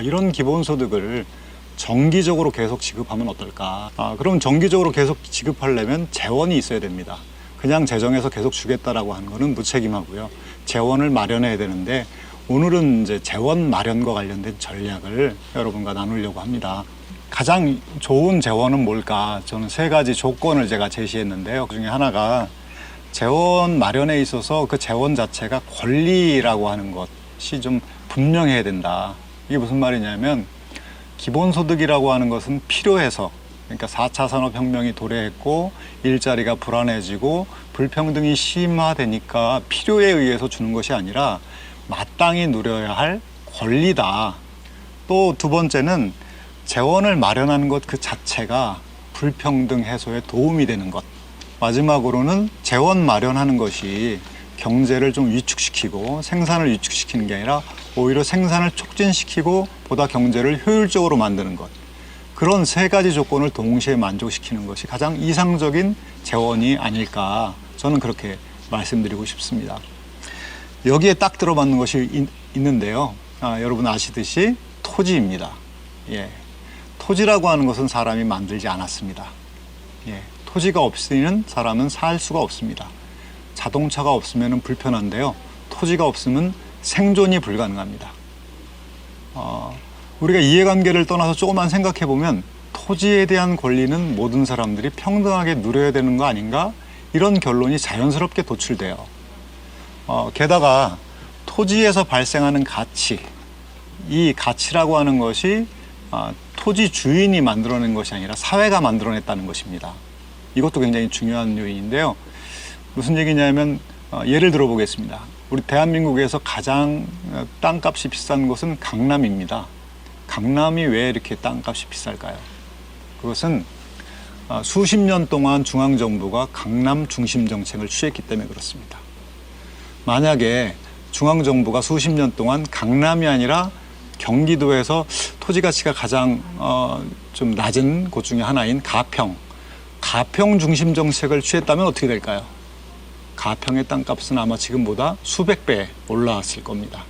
아, 이런 기본소득을 정기적으로 계속 지급하면 어떨까? 아, 그럼 정기적으로 계속 지급하려면 재원이 있어야 됩니다. 그냥 재정에서 계속 주겠다라고 하는 거는 무책임하고요. 재원을 마련해야 되는데 오늘은 이제 재원 마련과 관련된 전략을 여러분과 나누려고 합니다. 가장 좋은 재원은 뭘까? 저는 세 가지 조건을 제가 제시했는데요. 그 중에 하나가 재원 마련에 있어서 그 재원 자체가 권리라고 하는 것이 좀 분명해야 된다. 이게 무슨 말이냐면 기본소득이라고 하는 것은 필요해서 그러니까 4차 산업혁명이 도래했고 일자리가 불안해지고 불평등이 심화되니까 필요에 의해서 주는 것이 아니라 마땅히 누려야 할 권리다. 또 두 번째는 재원을 마련하는 것 그 자체가 불평등 해소에 도움이 되는 것. 마지막으로는 재원 마련하는 것이 경제를 좀 위축시키고 생산을 위축시키는 게 아니라 오히려 생산을 촉진시키고 보다 경제를 효율적으로 만드는 것. 그런 세 가지 조건을 동시에 만족시키는 것이 가장 이상적인 재원이 아닐까 저는 그렇게 말씀드리고 싶습니다. 여기에 딱 들어맞는 것이 있, 있는데요. 아, 여러분 아시듯이 토지입니다. 예. 토지라고 하는 것은 사람이 만들지 않았습니다. 예. 토지가 없으면 사람은 살 수가 없습니다. 자동차가 없으면 불편한데요. 토지가 없으면 생존이 불가능합니다. 어, 우리가 이해관계를 떠나서 조금만 생각해 보면 토지에 대한 권리는 모든 사람들이 평등하게 누려야 되는 거 아닌가? 이런 결론이 자연스럽게 도출돼요. 어, 게다가 토지에서 발생하는 가치, 이 가치라고 하는 것이 아, 토지 주인이 만들어낸 것이 아니라 사회가 만들어냈다는 것입니다. 이것도 굉장히 중요한 요인인데요. 무슨 얘기냐면 어, 예를 들어 보겠습니다. 우리 대한민국에서 가장 어, 땅값이 비싼 곳은 강남입니다. 강남이 왜 이렇게 땅값이 비쌀까요? 그것은 어, 수십 년 동안 중앙 정부가 강남 중심 정책을 취했기 때문에 그렇습니다. 만약에 중앙 정부가 수십 년 동안 강남이 아니라 경기도에서 토지 가치가 가장 어, 좀 낮은 곳 중에 하나인 가평, 가평 중심 정책을 취했다면 어떻게 될까요? 가평의 땅값은 아마 지금보다 수백 배 올라왔을 겁니다.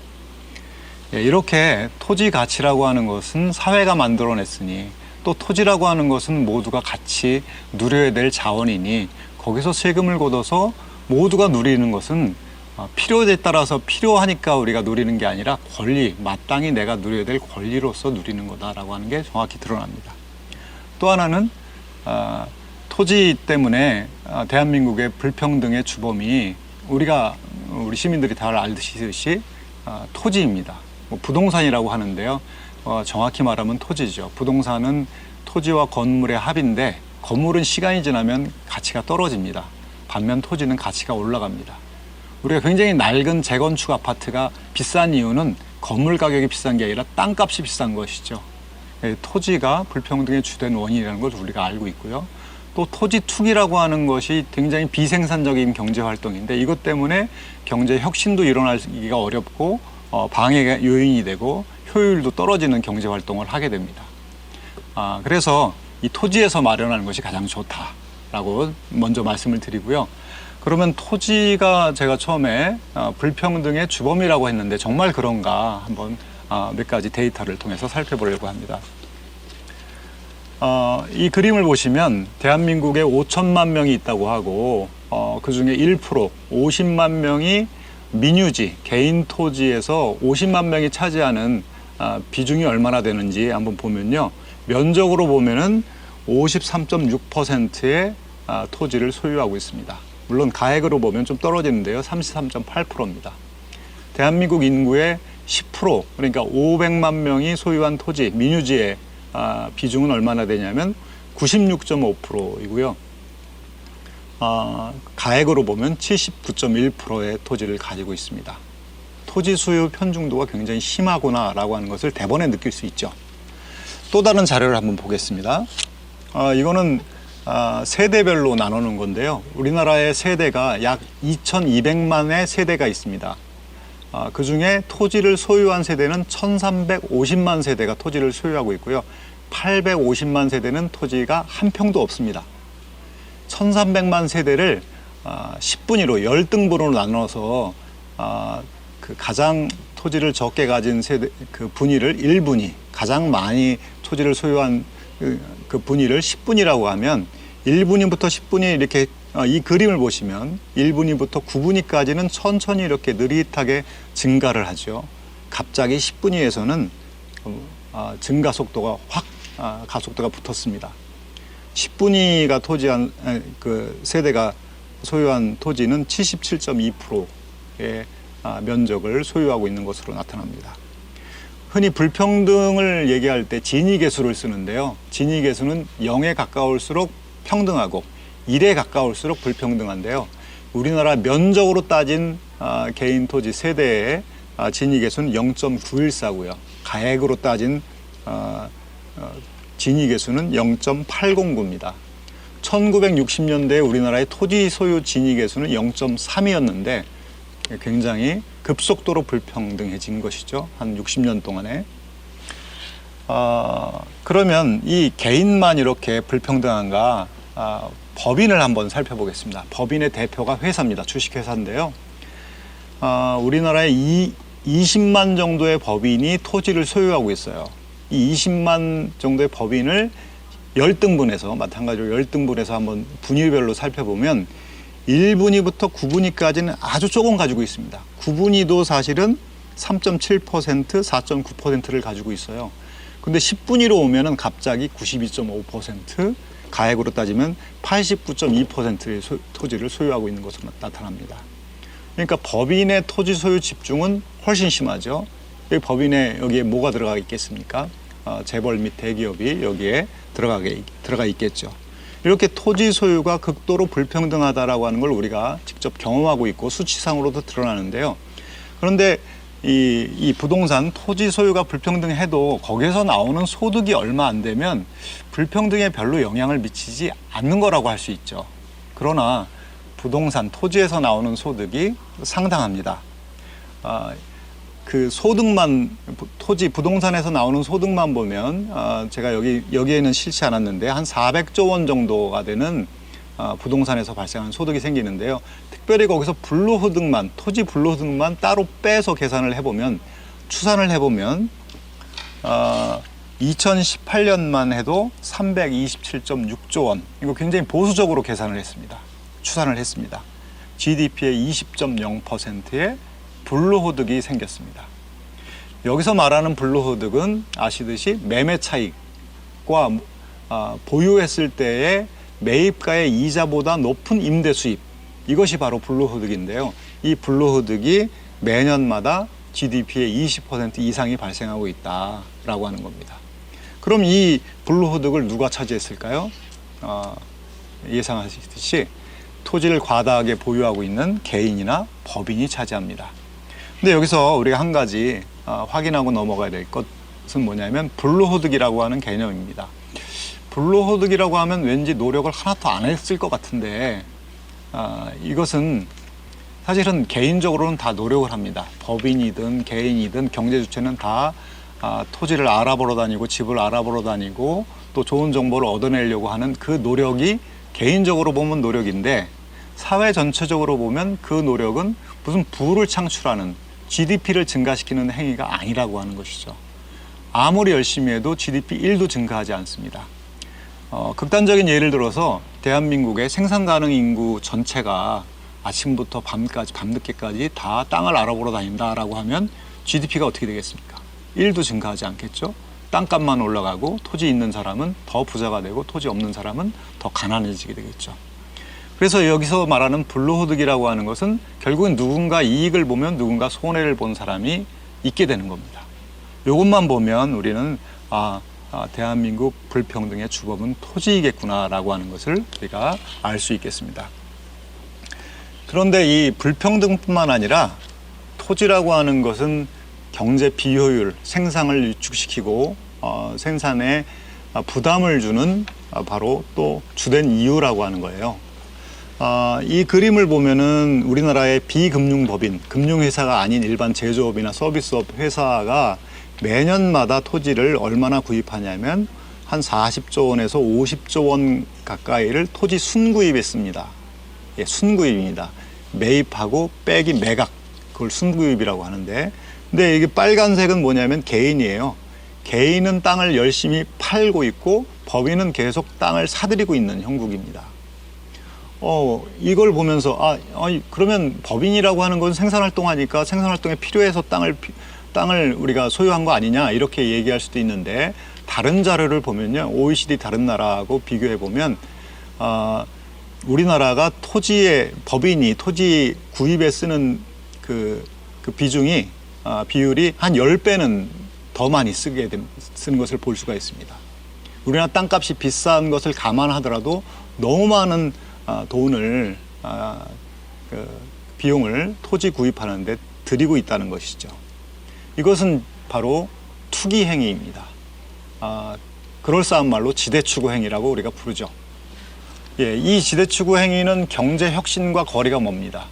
예, 이렇게 토지 가치라고 하는 것은 사회가 만들어냈으니 또 토지라고 하는 것은 모두가 같이 누려야 될 자원이니 거기서 세금을 걷어서 모두가 누리는 것은 어, 필요에 따라서 필요하니까 우리가 누리는 게 아니라 권리, 마땅히 내가 누려야 될 권리로서 누리는 거다라고 하는 게 정확히 드러납니다. 또 하나는 아, 토지 때문에 아, 대한민국의 불평등의 주범이 우리가 우리 시민들이 다 알듯이 아, 토지입니다. 뭐 부동산이라고 하는데요. 어, 정확히 말하면 토지죠. 부동산은 토지와 건물의 합인데 건물은 시간이 지나면 가치가 떨어집니다. 반면 토지는 가치가 올라갑니다. 우리가 굉장히 낡은 재건축 아파트가 비싼 이유는 건물 가격이 비싼 게 아니라 땅값이 비싼 것이죠. 예, 토지가 불평등의 주된 원인이라는 걸 우리가 알고 있고요. 또 토지 투기라고 하는 것이 굉장히 비생산적인 경제 활동인데 이것 때문에 경제 혁신도 일어나기가 어렵고 어, 방해가 요인이 되고 효율도 떨어지는 경제 활동을 하게 됩니다. 아, 그래서 이 토지에서 마련하는 것이 가장 좋다라고 먼저 말씀을 드리고요. 그러면 토지가 제가 처음에 어, 불평등의 주범이라고 했는데 정말 그런가 한번 어, 몇 가지 데이터를 통해서 살펴보려고 합니다. 어, 이 그림을 보시면 대한민국에 5천만 명이 있다고 하고 어, 그 중에 1% 50만 명이 민유지 개인 토지에서 50만 명이 차지하는 아, 비중이 얼마나 되는지 한번 보면요 면적으로 보면은 53.6%의 아, 토지를 소유하고 있습니다. 물론 가액으로 보면 좀 떨어지는데요 33.8%입니다. 대한민국 인구의 10% 그러니까 500만 명이 소유한 토지 민유지의 아, 비중은 얼마나 되냐면 96.5%이고요. 아, 가액으로 보면 79.1%의 토지를 가지고 있습니다. 토지 수요 편중도가 굉장히 심하구나라고 하는 것을 대번에 느낄 수 있죠. 또 다른 자료를 한번 보겠습니다. 아, 이거는 아, 세대별로 나누는 건데요. 우리나라의 세대가 약 2,200만의 세대가 있습니다. 아, 그 중에 토지를 소유한 세대는 1,350만 세대가 토지를 소유하고 있고요. 850만 세대는 토지가 한 평도 없습니다. 1,300만 세대를 아, 10분위로 10등분으로 나눠서 아, 그 가장 토지를 적게 가진 세대 그 분위를 1분위 가장 많이 토지를 소유한 그, 그 분위를 10분위라고 하면 1분위부터 10분위 이렇게 어, 이 그림을 보시면 1분위부터 9분위까지는 천천히 이렇게 느릿하게 증가를 하죠. 갑자기 10분위에서는 어, 아, 증가 속도가 확 아, 가속도가 붙었습니다. 10분위가 토지한 에, 그 세대가 소유한 토지는 77.2%의 아, 면적을 소유하고 있는 것으로 나타납니다. 흔히 불평등을 얘기할 때 진위 계수를 쓰는데요. 진위 계수는 0에 가까울수록 평등하고 1에 가까울수록 불평등한데요. 우리나라 면적으로 따진 아, 개인 토지 세대의 아, 진위계수는 0.914고요. 가액으로 따진 아, 어, 진위계수는 0.809입니다. 1960년대 우리나라의 토지 소유 진위계수는 0.3이었는데 굉장히 급속도로 불평등해진 것이죠. 한 60년 동안에. 아, 그러면 이 개인만 이렇게 불평등한가? 아, 법인을 한번 살펴보겠습니다. 법인의 대표가 회사입니다. 주식회사인데요. 아, 우리나라에 이 20만 정도의 법인이 토지를 소유하고 있어요. 이 20만 정도의 법인을 열등분해서 마찬가지로 열등분해서 한번 분위별로 살펴보면 1분위부터 9분위까지는 아주 조금 가지고 있습니다. 9분위도 사실은 3.7%, 4.9%를 가지고 있어요. 근데 10분위로 오면은 갑자기 92.5%, 가액으로 따지면 89.2%의 소, 토지를 소유하고 있는 것으로 나타납니다. 그러니까 법인의 토지 소유 집중은 훨씬 심하죠. 여기 법인에 여기에 뭐가 들어가 있겠습니까? 어, 재벌 및 대기업이 여기에 들어가게 들어가 있겠죠. 이렇게 토지 소유가 극도로 불평등하다라고 하는 걸 우리가 직접 경험하고 있고 수치상으로도 드러나는데요. 그런데 이, 이 부동산 토지 소유가 불평등해도 거기에서 나오는 소득이 얼마 안 되면 불평등에 별로 영향을 미치지 않는 거라고 할 수 있죠. 그러나 부동산 토지에서 나오는 소득이 상당합니다. 아, 그 소득만 토지 부동산에서 나오는 소득만 보면 아, 제가 여기 여기에는 실지 않았는데 한 400조 원 정도가 되는 아, 부동산에서 발생하는 소득이 생기는데요. 특별히 거기서 불로소득만 토지 불로소득만 따로 빼서 계산을 해보면 추산을 해보면 아, 2018년만 해도 327.6조 원 이거 굉장히 보수적으로 계산을 했습니다. 추산을 했습니다. GDP의 20.0%의 불로소득이 생겼습니다. 여기서 말하는 불로소득은 아시듯이 매매 차익과 아, 보유했을 때의 매입가의 이자보다 높은 임대 수입 이것이 바로 불로소득인데요. 이 불로소득이 매년마다 GDP의 20% 이상이 발생하고 있다라고 하는 겁니다. 그럼 이 불로소득을 누가 차지했을까요? 어, 예상하시듯이 토지를 과다하게 보유하고 있는 개인이나 법인이 차지합니다. 근데 여기서 우리가 한 가지 어, 확인하고 넘어가야 될 것은 뭐냐면 불로소득이라고 하는 개념입니다. 불로소득이라고 하면 왠지 노력을 하나도 안 했을 것 같은데 아, 이것은 사실은 개인적으로는 다 노력을 합니다. 법인이든 개인이든 경제 주체는 다 아, 토지를 알아보러 다니고 집을 알아보러 다니고 또 좋은 정보를 얻어내려고 하는 그 노력이 개인적으로 보면 노력인데 사회 전체적으로 보면 그 노력은 무슨 부를 창출하는 GDP를 증가시키는 행위가 아니라고 하는 것이죠. 아무리 열심히 해도 GDP 1도 증가하지 않습니다. 어, 극단적인 예를 들어서 대한민국의 생산 가능 인구 전체가 아침부터 밤까지 밤늦게까지 다 땅을 알아보러 다닌다라고 하면 GDP가 어떻게 되겠습니까? 1도 증가하지 않겠죠. 땅값만 올라가고 토지 있는 사람은 더 부자가 되고 토지 없는 사람은 더 가난해지게 되겠죠. 그래서 여기서 말하는 불로소득이라고 하는 것은 결국은 누군가 이익을 보면 누군가 손해를 본 사람이 있게 되는 겁니다. 이것만 보면 우리는 아, 아, 대한민국 불평등의 주범은 토지이겠구나라고 하는 것을 우리가 알 수 있겠습니다. 그런데 이 불평등뿐만 아니라 토지라고 하는 것은 경제 비효율, 생산을 위축시키고 어, 생산에 아, 부담을 주는 아, 바로 또 주된 이유라고 하는 거예요. 아, 이 그림을 보면은 우리나라의 비금융법인, 금융회사가 아닌 일반 제조업이나 서비스업 회사가 매년마다 토지를 얼마나 구입하냐면 한 40조 원에서 50조 원 가까이를 토지 순구입했습니다. 예, 순구입입니다. 매입하고 빼기 매각, 그걸 순구입이라고 하는데 근데 이게 빨간색은 뭐냐면 개인이에요. 개인은 땅을 열심히 팔고 있고 법인은 계속 땅을 사들이고 있는 형국입니다. 어, 이걸 보면서 아, 아니, 그러면 법인이라고 하는 건 생산 활동하니까 생산 활동에 필요해서 땅을 피- 땅을 우리가 소유한 거 아니냐 이렇게 얘기할 수도 있는데 다른 자료를 보면요 OECD 다른 나라하고 비교해 보면 아, 우리나라가 토지의 법인이 토지 구입에 쓰는 그, 그 비중이 아, 비율이 한 10배는 더 많이 쓰게 됨, 쓰는 것을 볼 수가 있습니다. 우리나라 땅값이 비싼 것을 감안하더라도 너무 많은 아, 돈을 아, 그 비용을 토지 구입하는데 들이고 있다는 것이죠. 이것은 바로 투기 행위입니다. 아, 그럴싸한 말로 지대추구 행위라고 우리가 부르죠. 예, 이 지대추구 행위는 경제 혁신과 거리가 멉니다.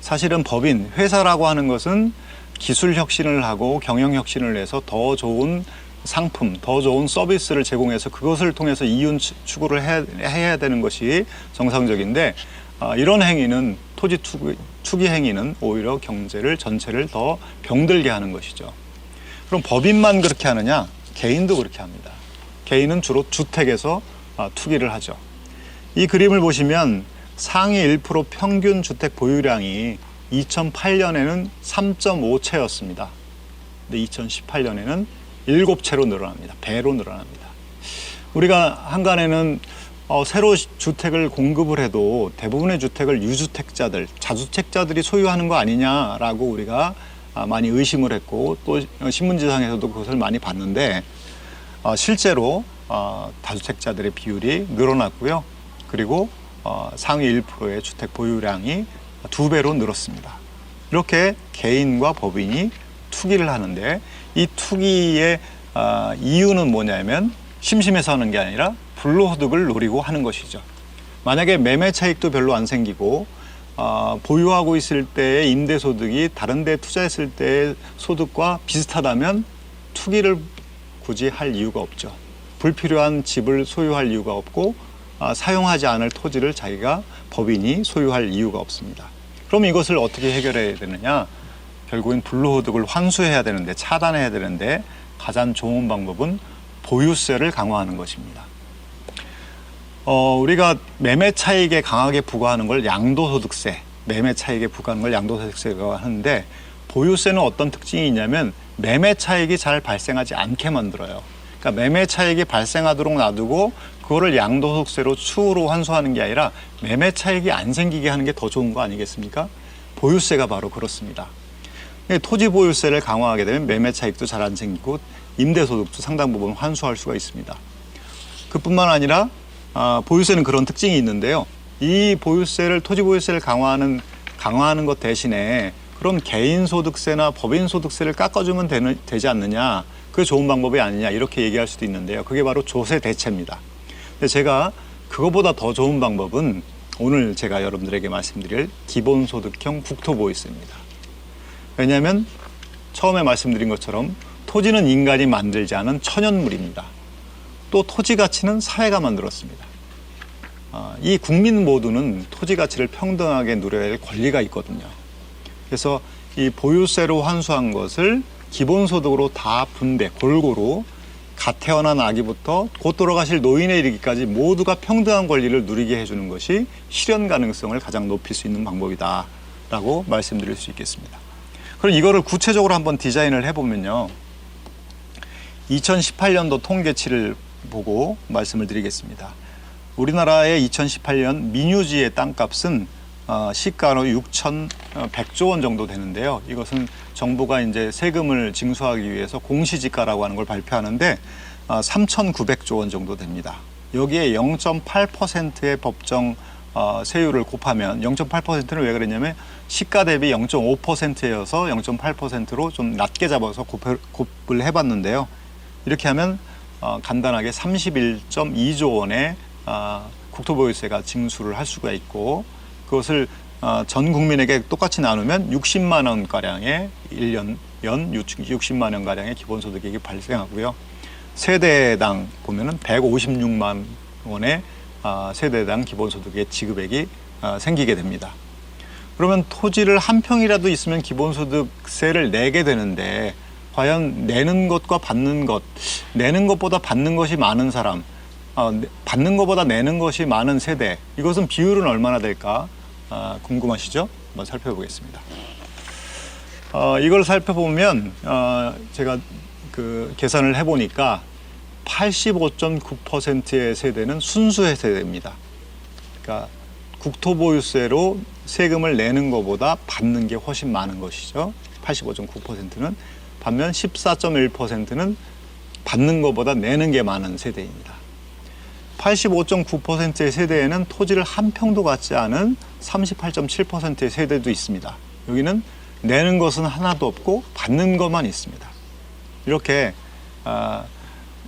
사실은 법인, 회사라고 하는 것은 기술 혁신을 하고 경영 혁신을 해서 더 좋은 상품, 더 좋은 서비스를 제공해서 그것을 통해서 이윤 추- 추구를 해, 해야 되는 것이 정상적인데 아, 이런 행위는 토지 투기, 투기 행위는 오히려 경제를 전체를 더 병들게 하는 것이죠. 그럼 법인만 그렇게 하느냐? 개인도 그렇게 합니다. 개인은 주로 주택에서 아, 투기를 하죠. 이 그림을 보시면 상위 1% 평균 주택 보유량이 2008년에는 3.5채였습니다. 근데 2018년에는 7채로 늘어납니다. 배로 늘어납니다. 우리가 한간에는 어, 새로 시- 주택을 공급을 해도 대부분의 주택을 유주택자들, 자주택자들이 소유하는 거 아니냐라고 우리가 아, 많이 의심을 했고 또 신문지상에서도 그것을 많이 봤는데 어, 실제로 어, 다주택자들의 비율이 늘어났고요. 그리고 어, 상위 1%의 주택 보유량이 두 배로 늘었습니다. 이렇게 개인과 법인이 투기를 하는데 이 투기의 아, 이유는 뭐냐면 심심해서 하는 게 아니라 불로소득을 노리고 하는 것이죠. 만약에 매매 차익도 별로 안 생기고 아, 보유하고 있을 때의 임대 소득이 다른 데 투자했을 때의 소득과 비슷하다면 투기를 굳이 할 이유가 없죠. 불필요한 집을 소유할 이유가 없고 아, 사용하지 않을 토지를 자기가 법인이 소유할 이유가 없습니다. 그럼 이것을 어떻게 해결해야 되느냐? 결국엔 불로소득을 환수해야 되는데 차단해야 되는데 가장 좋은 방법은 보유세를 강화하는 것입니다. 어, 우리가 매매 차익에 강하게 부과하는 걸 양도소득세, 매매 차익에 부과하는 걸 양도소득세라고 하는데 보유세는 어떤 특징이 있냐면 매매 차익이 잘 발생하지 않게 만들어요. 그러니까 매매 차익이 발생하도록 놔두고 그거를 양도소득세로 추후로 환수하는 게 아니라 매매 차익이 안 생기게 하는 게 더 좋은 거 아니겠습니까? 보유세가 바로 그렇습니다. 예, 토지 보유세를 강화하게 되면 매매 차익도 잘 안 생기고 임대소득도 상당 부분 환수할 수가 있습니다. 그뿐만 아니라 아, 보유세는 그런 특징이 있는데요. 이 보유세를 토지 보유세를 강화하는 강화하는 것 대신에 그럼 개인 소득세나 법인 소득세를 깎아주면 되는, 되지 않느냐? 그게 좋은 방법이 아니냐 이렇게 얘기할 수도 있는데요. 그게 바로 조세 대체입니다. 근데 제가 그거보다 더 좋은 방법은 오늘 제가 여러분들에게 말씀드릴 기본소득형 국토보유세입니다. 왜냐하면 처음에 말씀드린 것처럼 토지는 인간이 만들지 않은 천연물입니다. 또 토지 가치는 사회가 만들었습니다. 아, 이 국민 모두는 토지 가치를 평등하게 누려야 할 권리가 있거든요. 그래서 이 보유세로 환수한 것을 기본소득으로 다 분배, 골고루 갓 태어난 아기부터 곧 돌아가실 노인에 이르기까지 모두가 평등한 권리를 누리게 해주는 것이 실현 가능성을 가장 높일 수 있는 방법이다라고 말씀드릴 수 있겠습니다. 그럼 이거를 구체적으로 한번 디자인을 해보면요. 2018년도 통계치를 보고 말씀을 드리겠습니다. 우리나라의 2018년 민유지의 땅값은 어, 시가로 6,100조 원 정도 되는데요. 이것은 정부가 이제 세금을 징수하기 위해서 공시지가라고 하는 걸 발표하는데 어, 3,900조 원 정도 됩니다. 여기에 0.8%의 법정 어, 세율을 곱하면 0.8%는 왜 그랬냐면 시가 대비 0.5%여서 0.8%로 좀 낮게 잡아서 곱을 해봤는데요. 이렇게 하면 어, 간단하게 31.2조 원의 어, 국토보유세가 징수를 할 수가 있고 그것을 어, 전 국민에게 똑같이 나누면 60만 원 가량의 1년 연 60만 원 가량의 기본소득액이 발생하고요. 세대당 보면은 156만 원의 아, 세대당 기본소득의 지급액이 아, 생기게 됩니다. 그러면 토지를 한 평이라도 있으면 기본소득세를 내게 되는데 과연 내는 것과 받는 것, 내는 것보다 받는 것이 많은 사람, 어, 내- 받는 것보다 내는 것이 많은 세대, 이것은 비율은 얼마나 될까 아, 궁금하시죠? 한번 살펴보겠습니다. 어, 이걸 살펴보면 어, 제가 그 계산을 해보니까 85.9%의 세대는 순수의 세대입니다. 그러니까 국토보유세로 세금을 내는 것보다 받는 게 훨씬 많은 것이죠. 85.9%는 반면 14.1%는 받는 것보다 내는 게 많은 세대입니다. 85.9%의 세대에는 토지를 한 평도 갖지 않은 38.7%의 세대도 있습니다. 여기는 내는 것은 하나도 없고 받는 것만 있습니다. 이렇게 아,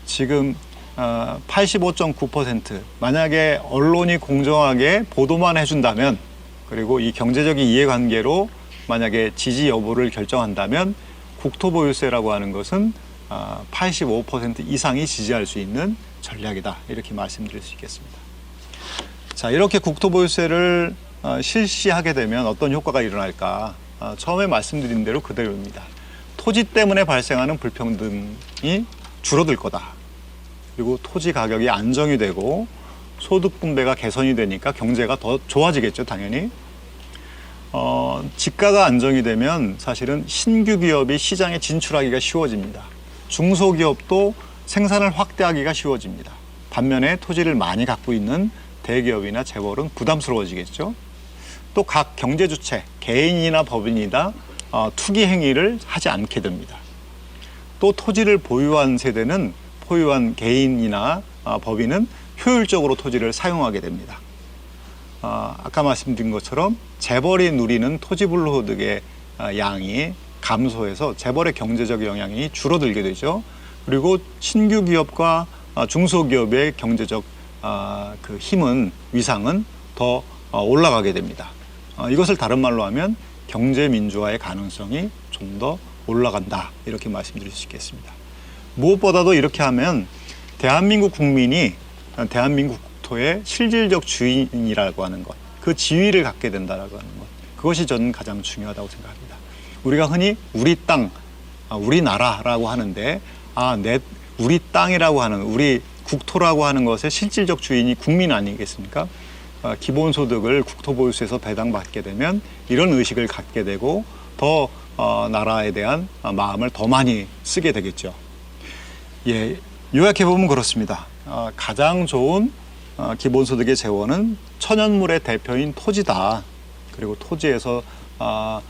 지금 아, 85.9% 만약에 언론이 공정하게 보도만 해준다면 그리고 이 경제적인 이해관계로 만약에 지지 여부를 결정한다면 국토보유세라고 하는 것은 아, 85% 이상이 지지할 수 있는 전략이다 이렇게 말씀드릴 수 있겠습니다. 자 이렇게 국토보유세를 어, 실시하게 되면 어떤 효과가 일어날까? 어, 처음에 말씀드린 대로 그대로입니다. 토지 때문에 발생하는 불평등이 줄어들 거다. 그리고 토지 가격이 안정이 되고 소득 분배가 개선이 되니까 경제가 더 좋아지겠죠, 당연히. 어, 지가가 안정이 되면 사실은 신규 기업이 시장에 진출하기가 쉬워집니다. 중소기업도 생산을 확대하기가 쉬워집니다. 반면에 토지를 많이 갖고 있는 대기업이나 재벌은 부담스러워지겠죠. 또 각 경제 주체, 개인이나 법인이다 어, 투기 행위를 하지 않게 됩니다. 또 토지를 보유한 세대는 보유한 개인이나 어, 법인은 효율적으로 토지를 사용하게 됩니다. 어, 아까 말씀드린 것처럼 재벌이 누리는 토지 불소득의 어, 양이 감소해서 재벌의 경제적 영향이 줄어들게 되죠. 그리고 신규 기업과 어, 중소기업의 경제적 어, 그 힘은 위상은 더 어, 올라가게 됩니다. 어, 이것을 다른 말로 하면 경제 민주화의 가능성이 좀 더 올라간다 이렇게 말씀드릴 수 있겠습니다. 무엇보다도 이렇게 하면 대한민국 국민이 대한민국 국토의 실질적 주인이라고 하는 것, 그 지위를 갖게 된다라고 하는 것, 그것이 저는 가장 중요하다고 생각합니다. 우리가 흔히 우리 땅, 아, 우리나라라고 하는데 아, 내 우리 땅이라고 하는 우리 국토라고 하는 것의 실질적 주인이 국민 아니겠습니까? 아, 기본소득을 국토보유세에서 배당받게 되면 이런 의식을 갖게 되고 더 어, 나라에 대한 어, 마음을 더 많이 쓰게 되겠죠. 예, 요약해 보면 그렇습니다. 어, 가장 좋은 어, 기본소득의 재원은 천연물의 대표인 토지다. 그리고 토지에서 아,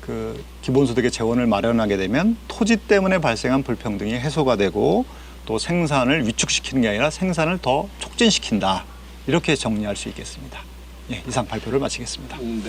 그 기본소득의 재원을 마련하게 되면 토지 때문에 발생한 불평등이 해소가 되고 또 생산을 위축시키는 게 아니라 생산을 더 촉진시킨다. 이렇게 정리할 수 있겠습니다. 예, 이상 발표를 마치겠습니다.